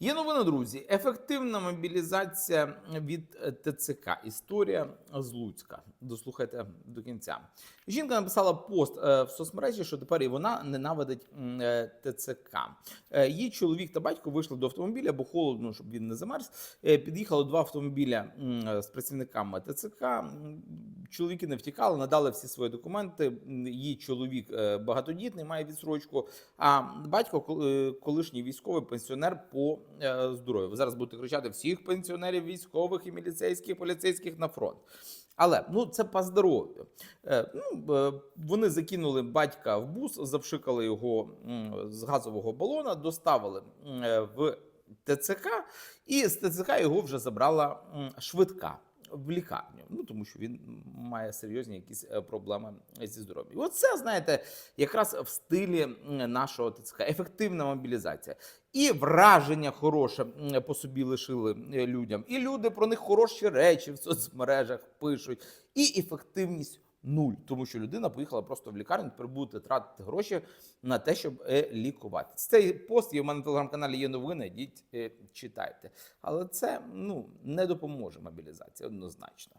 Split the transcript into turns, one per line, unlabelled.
Є новина, друзі. Ефективна мобілізація від е, ТЦК. Історія з Луцька. Дослухайте до кінця. Жінка написала пост е, в соцмережі, що тепер і вона ненавидить е, ТЦК. Її чоловік та батько вийшли до автомобіля, бо холодно, щоб він не замерз. Під'їхало два автомобіля з працівниками ТЦК. Чоловіки не втікали, надали всі свої документи. Її чоловік е, багатодітний, має відсрочку. А батько е, колишній військовий пенсіонер по е, здоров'ю. Ви зараз будете кричати всіх пенсіонерів, військових і міліцейських, поліцейських на фронт. Але ну це по здоров'ю. Ну, вони закинули батька в бус, завшикали його з газового балона, доставили в ТЦК, і з ТЦК його вже забрала швидка. В лікарню, ну тому що він має серйозні якісь е, проблеми зі здоров'ям. Оце, знаєте, якраз в стилі нашого ТЦК. Ефективна мобілізація. І враження хороше по собі лишили е, людям. І люди про них хороші речі в соцмережах пишуть. І ефективність нуль, тому що людина поїхала просто в лікарню, тепер будете тратити гроші на те, щоб е, лікувати. Цей пост є в мене на телеграм-каналі. Є новини. Йдіть, е, читайте. Але це ну не допоможе мобілізації однозначно.